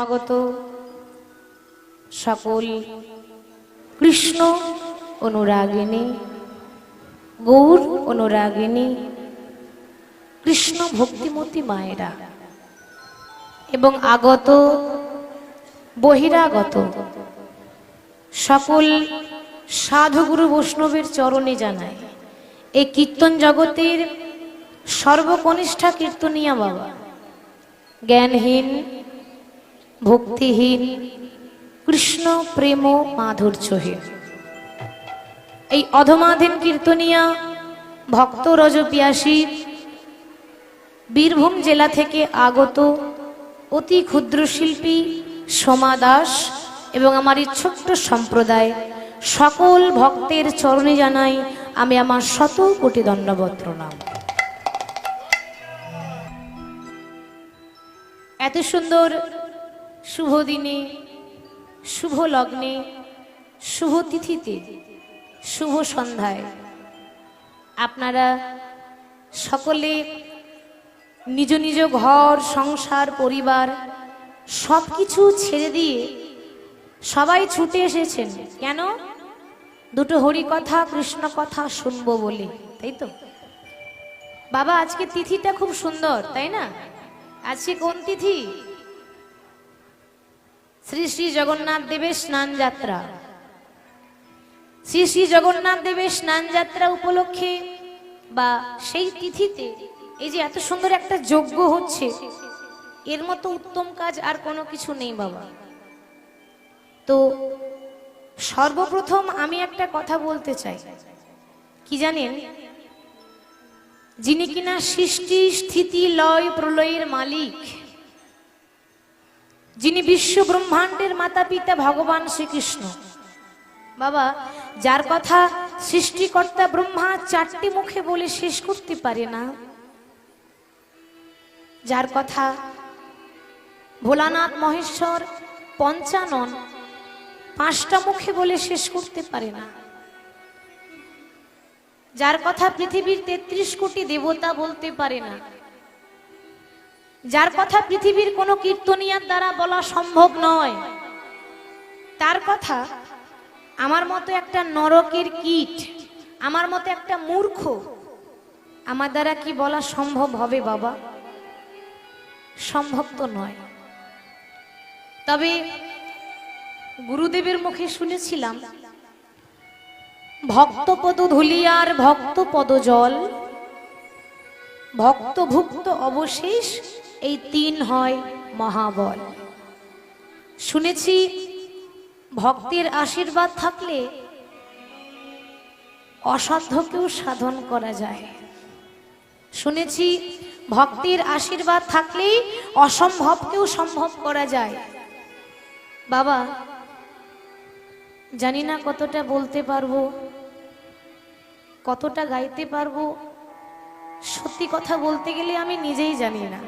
সমাগত সকল কৃষ্ণ অনুরাগিনী গৌর অনুরাগিনী কৃষ্ণ ভক্তিমতী মায়েরা এবং আগত, বহিরাগত সকল সাধুগুরু বৈষ্ণবের চরণে জানায় এই কীর্তন জগতের সর্বকনিষ্ঠা কীর্তনিয়া বাবা। জ্ঞানহীন ভক্তিহীন। কৃষ্ণ প্রেম মাধুর্যহীন। এই অধমাধীন কীর্তনিয়া ভক্ত রজপিয়াসী বীরভূম জেলা থেকে আগত অতি ক্ষুদ্র শিল্পী সোমা দাস এবং আমার এই ছোট্ট সম্প্রদায় সকল ভক্তের চরণে জানাই আমি আমার শত কোটি দণ্ডবত প্রণাম এত সুন্দর শুভ দিনে শুভ লগ্নে শুভ তিথিতে শুভ সন্ধ্যায় আপনারা সকলে নিজ নিজ ঘর, সংসার, পরিবার সব কিছু ছেড়ে দিয়ে সবাই ছুটে এসেছেন। কেন? দুটো হরি কথা কৃষ্ণ কথা শুনব বলে, তাই তো? বাবা, আজকে তিথিটা খুব সুন্দর, তাই না? আজকে কোন তিথি? শ্রী শ্রী জগন্নাথ দেবের স্নান যাত্রা। শ্রী শ্রী জগন্নাথ দেবের স্নান যাত্রা উপলক্ষে বা সেই তিথিতে এই যে এত সুন্দর একটা যজ্ঞ হচ্ছে, এর মতো উত্তম কাজ আর কোনো কিছু নেই বাবা। তো সর্বপ্রথম আমি একটা কথা বলতে চাই। কি জানেন? যিনি কিনা সৃষ্টি, স্থিতি, লয়, প্রলয়ের মালিক যিনি বিশ্ব ব্রহ্মাণ্ডের মাতা পিতা ভগবান শ্রীকৃষ্ণ। বাবা, যার কথা সৃষ্টিকর্তা ব্রহ্মা চারটি মুখে বলে শেষ করতে পারে না। যার কথা ভোলানাথ মহেশ্বর পঞ্চানন পাঁচটা মুখে বলে শেষ করতে পারে না। যার কথা পৃথিবীর তেত্রিশ কোটি দেবতা বলতে পারে না। যার কথা পৃথিবীর কোনো কীর্তনিয়ার দ্বারা বলা সম্ভব নয়। তার কথা, আমার মতো একটা নরকের কীট, আমার মতো একটা মূর্খ, আমার দ্বারা কি বলা সম্ভব হবে বাবা? সম্ভব তো নয়। তবে গুরুদেবের মুখে শুনেছিলাম ভক্তপদ ধুলিয়ার ভক্ত পদ জল, ভক্তভুক্ত অবশেষ এই তিন হয় মহাবল। শুনেছি ভক্তের আশীর্বাদ থাকলে অসাধ্যকেও সাধন করা যায়। শুনেছি ভক্তের আশীর্বাদ থাকলেই অসম্ভবকেও সম্ভব করা যায়। বাবা, জানি না কতটা বলতে পারব, কতটা গাইতে পারব। সত্যি কথা বলতে গেলে আমি নিজেই জানি না।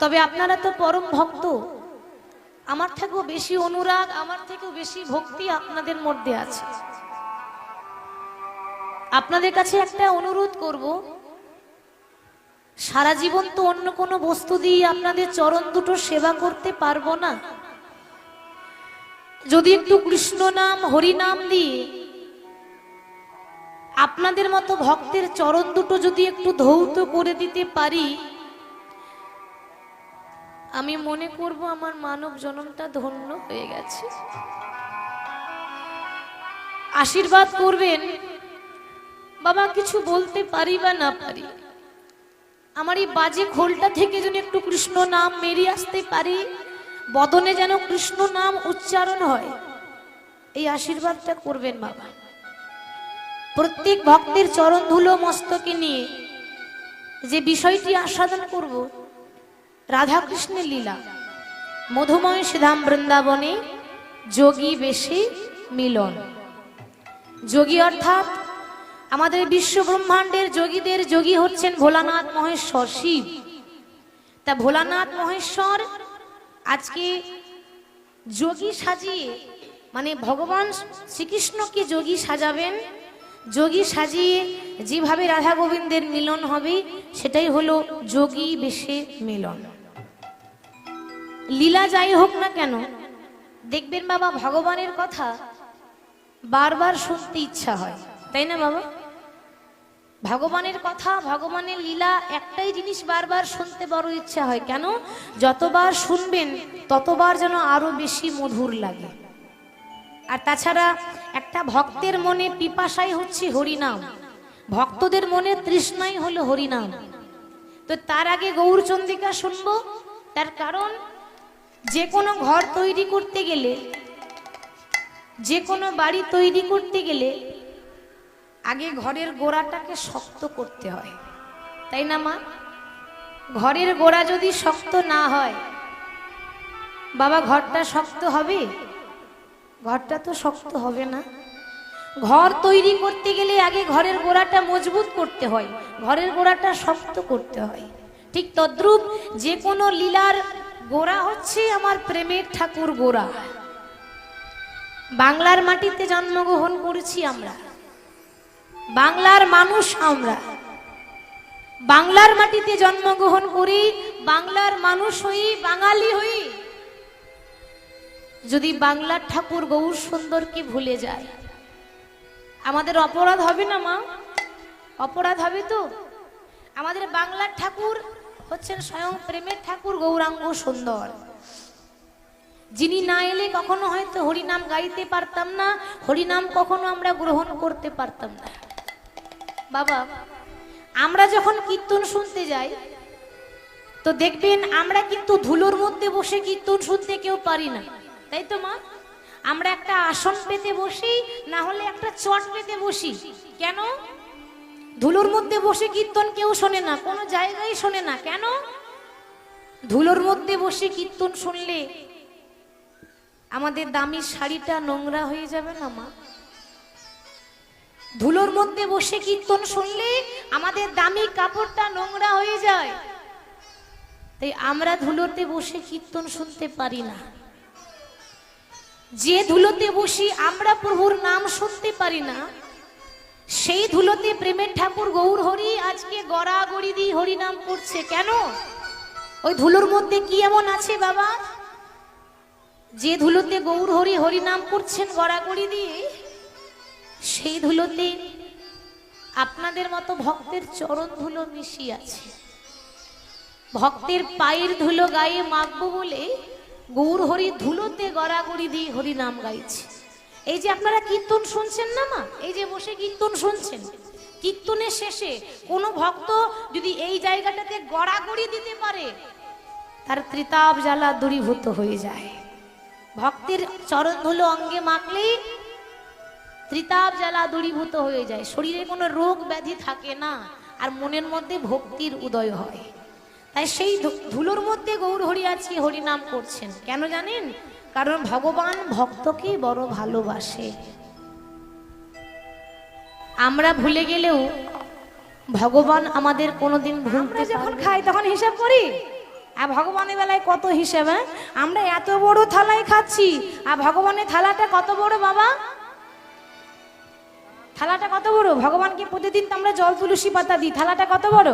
তবে আপনারা তো পরম ভক্ত। আমার থেকেও বেশি অনুরাগ, আমার থেকেও বেশি ভক্তি আপনাদের মধ্যে আছে। আপনাদের কাছে একটা অনুরোধ করব। সারা জীবন তো অন্য কোনো বস্তু দিয়ে আপনাদের চরণ দুটো সেবা করতে পারব না। যদি একটু কৃষ্ণ নাম, হরি নাম দিয়ে আপনাদের মতো ভক্তের চরণ দুটো যদি একটু ধৌত করে দিতে পারি আমি মনে করব আমার মানব জনমটা ধন্য হয়ে গেছে। আশীর্বাদ করবেন, বাবা কিছু বলতে পারি বা না পারি? আমার এই বাজে খোলটা থেকে যেন একটু কৃষ্ণ নাম মেরিয়ে আসতে পারি, বদনে যেন কৃষ্ণ নাম উচ্চারণ হয়। এই আশীর্বাদটা করবেন, বাবা। প্রত্যেক ভক্তের চরণ ধুলো মস্তকে নিয়ে যে বিষয়টি আস্বাদন করব রাধাকৃষ্ণের লীলা। মধুময় শ্রীধাম বৃন্দাবনে যোগী বেশে মিলন। যোগী অর্থাৎ আমাদের বিশ্ব ব্রহ্মাণ্ডের যোগীদের যোগী হচ্ছেন ভোলানাথ মহেশ্বর শিব। তা ভোলানাথ মহেশ্বর আজকে যোগী সাজিয়ে মানে ভগবান শ্রীকৃষ্ণকে যোগী সাজাবেন। যোগী সাজিয়ে যেভাবে রাধা গোবিন্দের মিলন হবে, সেটাই হলো যোগী বেশে মিলন। লীলা যাই হোক না কেন, দেখবেন বাবা ভগবানের কথা বারবার শুনতে ইচ্ছা হয়, তাই না বাবা? ভগবানের কথা, ভগবানের লীলা একটাই জিনিস বারবার শুনতে বড় ইচ্ছা হয়, কেন? যতবার শুনবেন, ততবার যেন আরও বেশি মধুর লাগে। আর তাছাড়া একটা ভক্তের মনে পিপাসাই হচ্ছে হরিনাম, ভক্তদের মনে তৃষ্ণাই হলো হরিনাম। তো তার আগে গৌরচন্দ্রিকা শুনব, তার কারণ যে কোনো ঘর তৈরি করতে গেলে, যে কোনো বাড়ি তৈরি করতে গেলে আগে ঘরের গোড়াটাকে শক্ত করতে হয়। তাই না, মা? ঘরের গোড়া যদি শক্ত না হয়, বাবা, ঘরটা শক্ত হবে? ঘরটা তো শক্ত হবে না। ঘর তৈরি করতে গেলে আগে ঘরের গোড়াটা মজবুত করতে হয়, ঘরের গোড়াটা শক্ত করতে হয়। ঠিক তদ্রূপ যে কোনো লীলার গোড়া হচ্ছে আমার প্রেমের ঠাকুর গোরা বাংলার মাটিতে জন্মগ্রহণ করেছি আমরা। বাংলার মানুষ আমরা। বাংলার মাটিতে জন্মগ্রহণ করি, বাংলার মানুষ হই, বাঙালি হই। যদি বাংলার ঠাকুর গৌর সুন্দরকে ভুলে যায়, আমাদের অপরাধ হবে না মা? অপরাধ হবে তো? আমাদের বাংলার ঠাকুর হচ্ছেন স্বয়ং প্রেমের ঠাকুর গৌরাঙ্গ সুন্দর। যিনি না এলে কখনো হয়তো হরিনাম গাইতে পারতাম না, হরিনাম কখনো আমরা গ্রহণ করতে পারতাম না। বাবা, আমরা যখন কীর্তন শুনতে যাই, তো দেখবেন আমরা কিন্তু ধুলোর মধ্যে বসে কীর্তন শুনতে কেউ পারি না। তাই তো মা? আমরা একটা আসন পেতে বসি, না হলে একটা চট পেতে বসি। কেন? ধুলোর মধ্যে বসে কীর্তন কেউ শোনে না, কোনো জায়গায় শোনে না। কেন? ধুলোর মধ্যে বসে কীর্তন শুনলে আমাদের দামি শাড়িটা নোংরা হয়ে যাবে না, মা? ধুলোর মধ্যে বসে কীর্তন শুনলে আমাদের দামি কাপড়টা নোংরা হয়ে যায়। তাই আমরা ধুলোতে বসে কীর্তন শুনতে পারি না। যে ধুলোতে বসি আমরা প্রভুর নাম শুনতে পারি না। সেই ধুলোতে প্রেমের ঠাকুর গৌর হরি, আজকে গড়া গড়ি দিয়ে হরি নাম করছে। কেন? ওই ধুলোর মধ্যে কি এমন আছে বাবা? যে ধুলোতে গৌর হরি হরি নাম করছেন গড়াগড়ি দিয়ে, সেই ধুলোতে আপনাদের মতো ভক্তের চরণ ধুলো মিশিয়ে আছে। ভক্তের পায়ের ধুলো গায়ে মাখবো বলে গৌর হরি ধুলোতে গড়াগড়ি দিয়ে হরি নাম গাইছে। এই যে আপনারা কীর্তন শুনছেন না, মা? এই যে বসে কীর্তন শুনছেন। কীর্তনের শেষে কোনো ভক্ত যদি এই জায়গাটাতে গড়াগড়ি দিতে পারে, তার ত্রিতাপ জ্বালা দূরীভূত হয়ে যায়। ভক্তের চরণ ধুলো অঙ্গে মাখলেই ত্রিতাপ জ্বালা দূরীভূত হয়ে যায়। শরীরে কোনো রোগ ব্যাধি থাকে না, আর মনের মধ্যে ভক্তির উদয় হয়। তাই সেই ধুলোর মধ্যে গৌর হরি আজকে হরিনাম করছেন। কেন জানেন? কারণ ভগবান ভক্তকে বড় ভালোবাসে। আমরা ভুলে গেলেও ভগবান আমাদের কোনোদিন ভুলতে যখন খাই তখন হিসাব করি? আর ভগবানের বেলায় কত হিসাব হ্যাঁ? আমরা এত বড় থালায় খাচ্ছি আর ভগবানের থালাটা কত বড় বাবা? থালাটা কত বড়? ভগবানকে প্রতিদিন তো আমরা জল তুলসী পাতা দিই থালাটা কত বড়?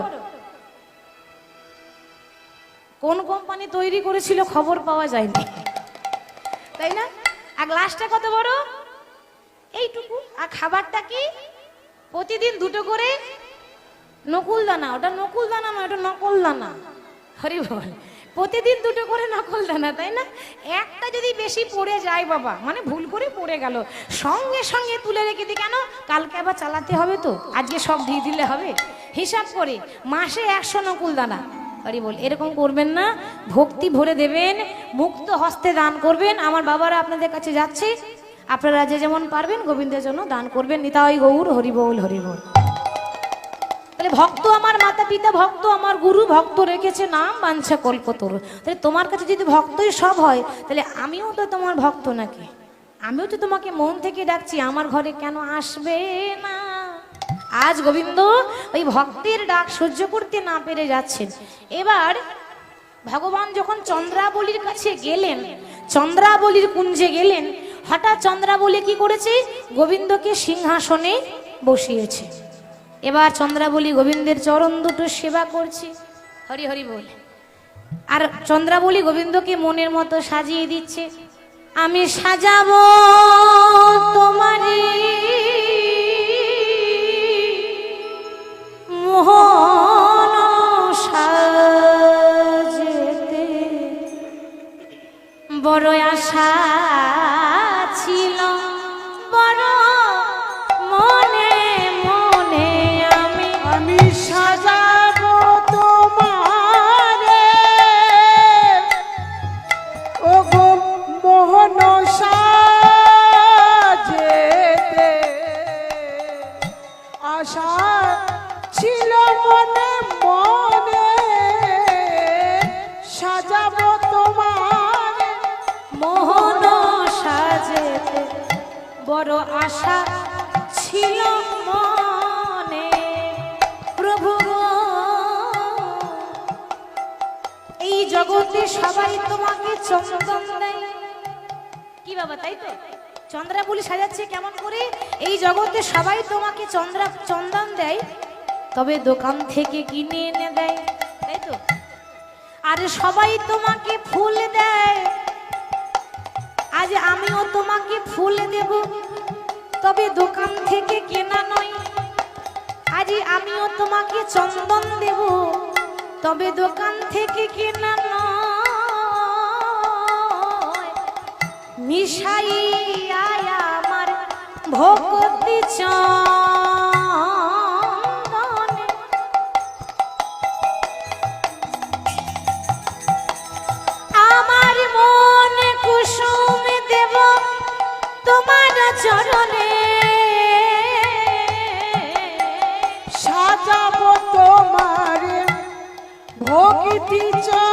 কোন কোম্পানি তৈরি করেছিল খবর পাওয়া যায়নি। তাই না? আর গ্লাসটা কত বড়? এইটুকু। আর খাবারটা কি? প্রতিদিন দুটো করে নকুল দানা ওটা নকুল দানা না ওটা নকল দানা হরি বল। প্রতিদিন দুটো করে নকল দানা তাই না? একটা যদি বেশি পড়ে যায় বাবা মানে ভুল করে পড়ে গেল। সঙ্গে সঙ্গে তুলে রেখে দিই কেন? কালকে আবার চালাতে হবে তো। আজকে সব দিয়ে দিলে হবে। হিসাব করে, মাসে একশো নকুল দানা হরি বল, এরকম করবেন না, ভক্তি ভরে দেবেন, মুক্ত হস্তে দান করবেন। আমার বাবারা আপনাদের কাছে যাচ্ছে, আপনারা যে যেমন পারবেন গোবিন্দের জন্য দান করবেন। নিতাই গৌর হরিবোল হরিবোল তাহলে ভক্ত আমার মাতা পিতা ভক্ত আমার গুরু, ভক্ত রেখেছে নাম, বাঞ্ছা কল্পতরু। তাহলে তোমার কাছে যদি ভক্তই সব হয়, তাহলে আমিও তো তোমার ভক্ত নাকি? আমিও তো তোমাকে মন থেকে ডাকছি, আমার ঘরে কেন আসবে না? আজ গোবিন্দ ওই ভক্তের ডাক সহ্য করতে না পেরে যাচ্ছেন। এবার ভগবান যখন চন্দ্রাবলীর কাছে গেলেন, চন্দ্রাবলীর কুঞ্জে গেলেন, হঠাৎ চন্দ্রাবলী কি করেছে? গোবিন্দকে সিংহাসনে বসিয়েছে। এবার চন্দ্রাবলী গোবিন্দের চরণ দুটো সেবা করছে। হরি হরি বল। আর চন্দ্রাবলী গোবিন্দকে মনের মতো সাজিয়ে দিচ্ছে। আমি সাজাবো তোমারে। মোহন সাজতে। বড় আশা বাবা, তাই তো? চন্দ্রাবলী সাজাচ্ছে কেমন করে? এই জগতে সবাই তোমাকে চন্দ্রা, চন্দন দেয়, তবে দোকান থেকে কিনে এনে দেয়, তাই তো? আর সবাই তোমাকে ফুল দেয়। আজ আমিও তোমাকে ফুল দেব, তবে দোকান থেকে কেনা নয়। আজ আমিও তোমাকে চন্দন দেব, তবে দোকান থেকে কেনা নয়। মিশাই আয় আমার ভক্তি আমার মনে কুসুম দেব তোমার চরণে। সাজাবো তোমারে ভক্তি চন্দনে।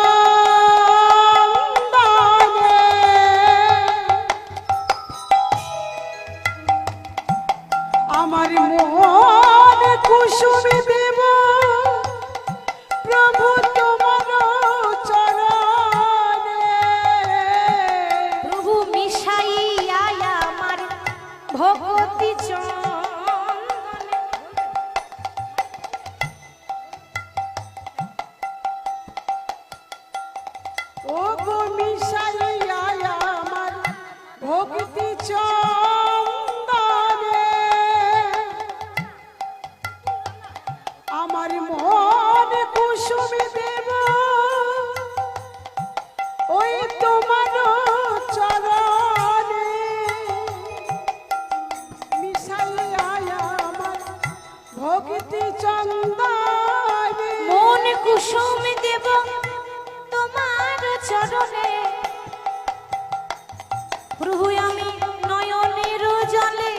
প্রভু আমি নয়নের জলে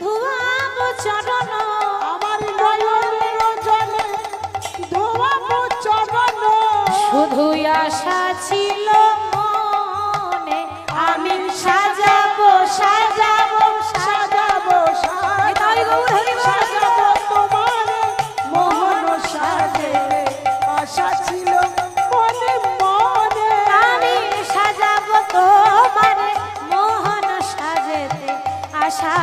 ধুয়াব চরণ। আমার নয়নের জলে ধোয়াবো চরণ। শুধু আশা ছিল আশা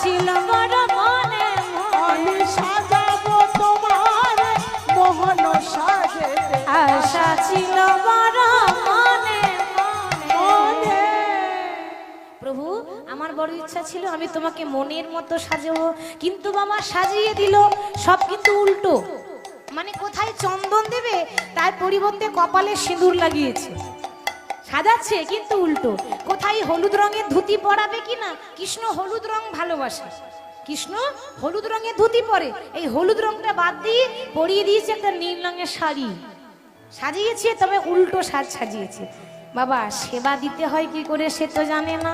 ছিল বড় মনে মনে। সাজাবো তোমার মোহন সাজে। আশা ছিল বড় মনে মনে। মনে। প্রভু আমার বড় ইচ্ছা ছিল আমি তোমাকে মনের মতো সাজাবো কিন্তু বাবা সাজিয়ে দিল সব কিন্তু উল্টো। মানে কোথায় চন্দন দেবে তার পরিবর্তে কপালে সিঁদুর লাগিয়েছে। সাজাচ্ছে, কিন্তু উল্টো। কোথায় হলুদ রঙের ধুতি পরাবে কি না? কৃষ্ণ হলুদ রং ভালোবাসে। কৃষ্ণ হলুদ রঙের ধুতি পরে। এই হলুদ রংটা বাদ দিয়ে পরিয়ে দিয়েছে একটা নীল রঙের শাড়ি। সাজিয়েছে, তবে উল্টো সাজ সাজিয়েছে। বাবা, সেবা দিতে হয় কি করে সে তো জানে না।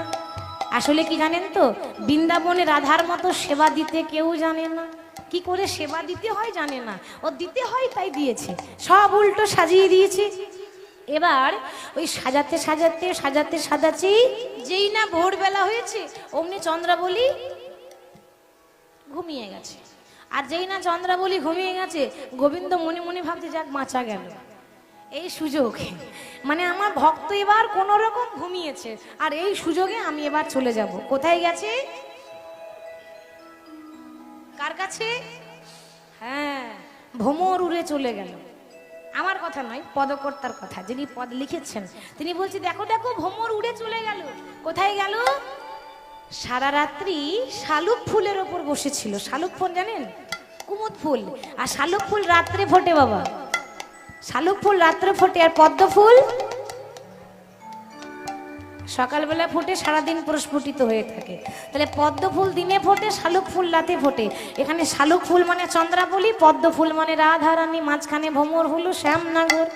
আসলে কি জানেন তো? বৃন্দাবনে রাধার মতো সেবা দিতে কেউ জানে না। কি করে সেবা দিতে হয় জানে না। ও দিতে হয় তাই দিয়েছে। সব উল্টো সাজিয়ে দিয়েছে। এবার ওই সাজাতে সাজাতে সাজাতে সাজাচ্ছি। যেই না ভোরবেলা হয়েছে, অমনি চন্দ্রাবলী ঘুমিয়ে গেছে। আর যেই না চন্দ্রাবলী ঘুমিয়ে গেছে, গোবিন্দ মনে মনে ভাবছে, যাক, বাঁচা গেল। এই সুযোগ মানে আমার ভক্ত এবার কোন রকম ঘুমিয়েছে। আর এই সুযোগে আমি এবার চলে যাব। কোথায় গেছে? কার কাছে? হ্যাঁ ভ্রমর উড়ে চলে গেল। আমার কথা নয়, পদকর্তার কথা। যিনি পদ লিখেছেন, তিনি বলছে, দেখো দেখো, ভোমর উড়ে চলে গেল। কোথায় গেল? সারা রাত্রি শালুক ফুলের ওপর বসেছিল। শালুক ফুল জানেন? কুমুদ ফুল। আর শালুক ফুল রাত্রে ফোটে, বাবা। শালুক ফুল রাত্রে ফোটে, আর পদ্ম ফুল সকালবেলা ফোটে, সারাদিন প্রস্ফুটিত হয়ে থাকে। তাহলে পদ্ম ফুল দিনে ফোটে, শালুক ফুল রাতে ফোটে। এখানে শালুক ফুল মানে চন্দ্রাবলী, পদ্ম ফুল মানে রাধারানী, মাঝখানে ভ্রমর হলো শ্যামনগর।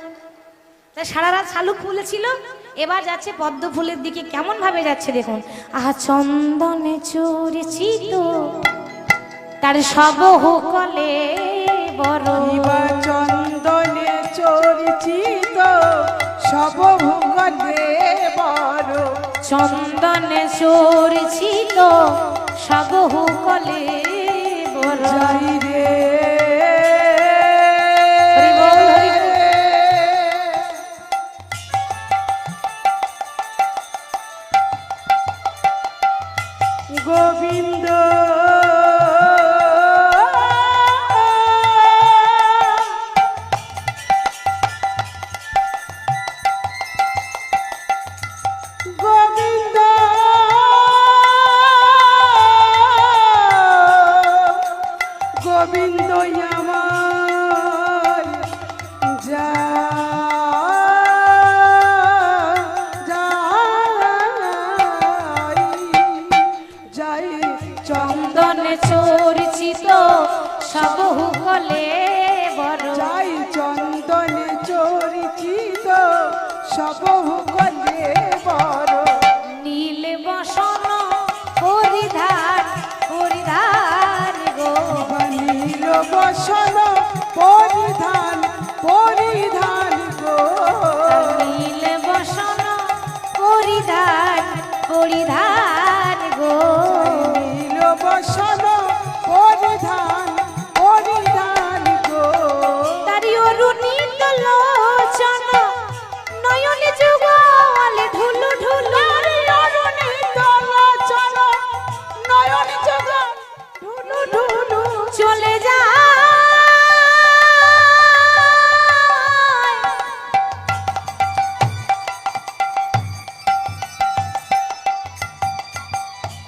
তাই সারা রাত শালুক ফুল ছিল, এবার যাচ্ছে পদ্ম ফুলের দিকে। কেমন ভাবে যাচ্ছে দেখুন? আহা, চন্দনে চুরেছি তো তার সব কলে বড় চন্দনে চুরেছি তো সব কলে বরাই রে।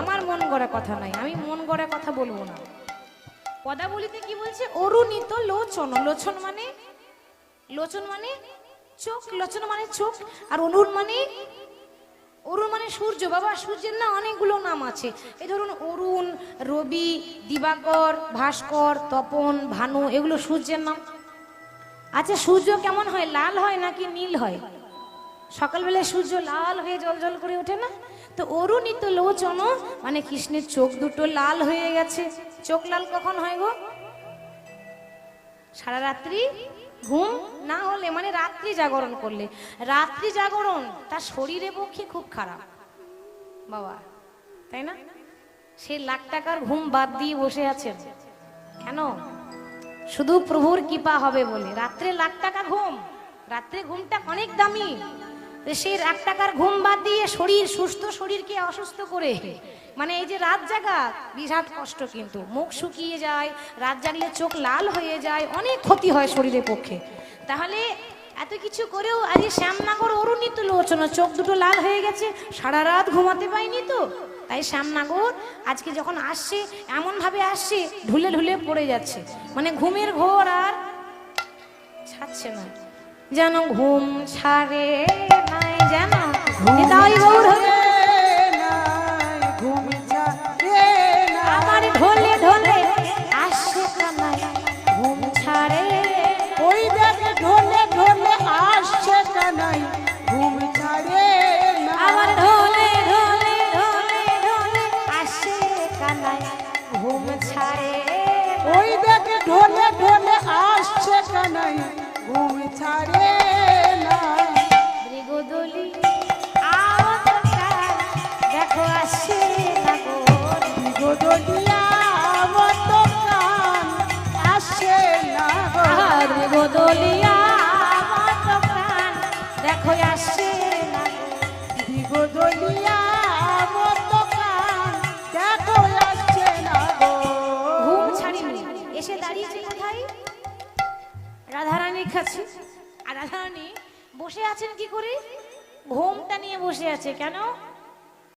আমার মন গড়া কথা নাই, আমি মন গড়া কথা বলব না। পদাবলিতে কি বলছে? অরুণিত লোচন লোচন মানে? লোচন মানে চোখ, লোচন মানে চোখ, আর অরুণ মানে? অরুণ মানে সূর্য, বাবা, সূর্যের না অনেকগুলো নাম আছে। এই ধরুন অরুণ, রবি, দিবাকর, ভাস্কর, তপন, ভানু, এগুলো সূর্যের নাম। আচ্ছা সূর্য কেমন হয়? লাল হয় নাকি নীল হয়? সকালবেলায় সূর্য লাল হয়ে জল জল করে ওঠে না? তো অরুণিত লোচন মানে কৃষ্ণের চোখ দুটো লাল হয়ে গেছে। চোখ লাল কখন হয় গো? সারা রাত্রি? ঘুম? না হলে মানে রাত্রি জাগরণ করলে। রাত্রি জাগরণ, তার শরীরের পক্ষে খুব খারাপ। বাবা, তাই না? সে লাখ টাকার ঘুম বাদ দিয়ে বসে আছেন। কেন? শুধু প্রভুর কৃপা হবে বলে। রাত্রে লাখ টাকা ঘুম। রাত্রে ঘুমটা অনেক দামি। সেই লাখ টাকার ঘুম বাদ দিয়ে শরীর, সুস্থ শরীরকে অসুস্থ করে। মানে এই যে রাত জাগা বিরাট কষ্ট কিন্তু। মুখ শুকিয়ে যায়, রাত জাগলে চোখ লাল হয়ে যায়, অনেক ক্ষতি হয় শরীরের পক্ষে। তাহলে এত কিছু করেও আজ শ্যামনগর অরুণিত লোচনা, চোখ দুটো লাল হয়ে গেছে, সারা রাত ঘুমাতে পাইনি তো? তাই শ্যামনাগর আজকে যখন আসছে এমন ভাবে আসছে ঢুলে ঢুলে পড়ে যাচ্ছে। মানে ঘুমের ঘোর আর ছাড়ছে না। যেন ঘুম ছাড়ে নাই যেন গৌর খাচ্ছে আর রাধারানী বসে আছেন কি করে? ঘোমটা নিয়ে বসে আছে। কেন?